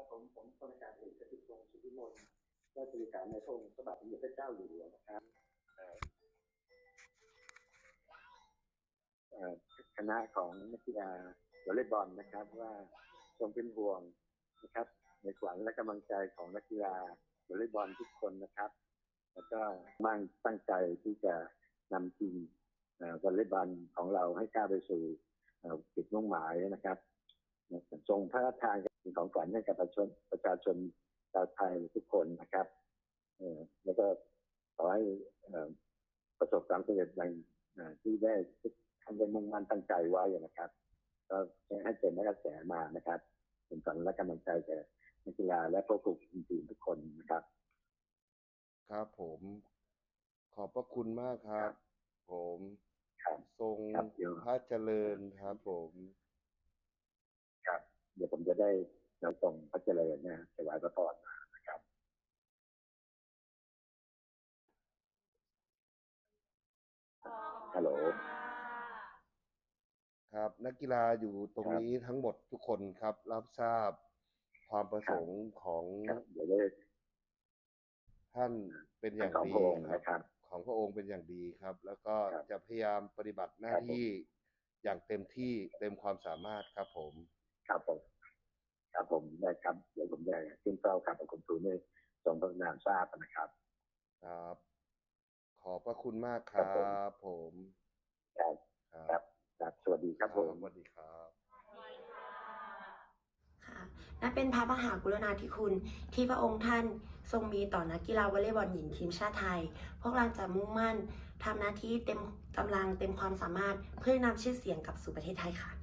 ครับผมผมพลอากาศเอกกติพงศ์สุวิมลราชเลขารในพระองค์พระบาทสมเด็จพระเจ้าอยู่หัวนะครับคณะของนักกีฬาวอลเลย์บอลนะครับ ว่าทรงเป็นห่วงนะครับ ในขวัญและกำลังใจของนักกีฬาวอลเลย์บอลทุกคนนะครับ แล้วก็มั่งตั้งใจที่จะนำทีมเอ่อวอลเลย์บอลของเราให้ก้าวไปสู่เอ่อจุดมุ่งหมายนะครับทรงพระราชทาน เป็นของขวัญให้กับประชาชนประชาชนชาวไทยทุกคนนะครับเอ่อแล้วก็ขอให้เอ่อประสบความสำเร็จอย่างเอ่อที่ได้ทำได้มุ่งมั่นตั้งใจไว้นะครับ ก็ให้เป็นนักกระแสมานะครับเป็นขวัญและกำลังใจแก่นักกีฬาและผู้ฝึกทีมทุกคนนะครับ ครับผมขอบพระคุณมากครับ ผมครับทรงครับเดี๋ยวพระเจริญครับผม ครับ เดี๋ยวผมจะได้ นำส่งพระเจริญนะถวายพระพรมานะครับฮัลโหลครับ นักกีฬาอยู่ตรงครับนี้ทั้งหมดทุกคนครับ รับทราบความประสงค์ของครับเดี๋ยวได้ท่านเป็นอย่างของดีพระองค์ครับนะครับ ของพระองค์เป็นอย่างดีครับ แล้วก็ครับจะพยายามปฏิบัติหน้าครับผมที่อย่างเต็มที่เต็มความสามารถครับผมครับผมครับผมได้ครับเดี๋ยว ผมได้ขึ้นเฝ้ากับคุณครูนี่ส่งพระนามทราบนะครับ ครับ ขอบพระคุณมากคครัรับบผมผมครับครับครับสวัสดีครับผม สวัสดีครับ ค่ะนั่นเป็นพระมหากรุณาธิคุณที่พระองค์ท่านทรงมีต่อนักกีฬาวอลเลย์บอลหญิงทีมชาติไทย พวกเราจะมุ่งมั่นทำหน้าที่เต็มกำลังเต็มความสามารถเพื่อนำชื่อเสียงกลับสู่ประเทศไทยค่ะ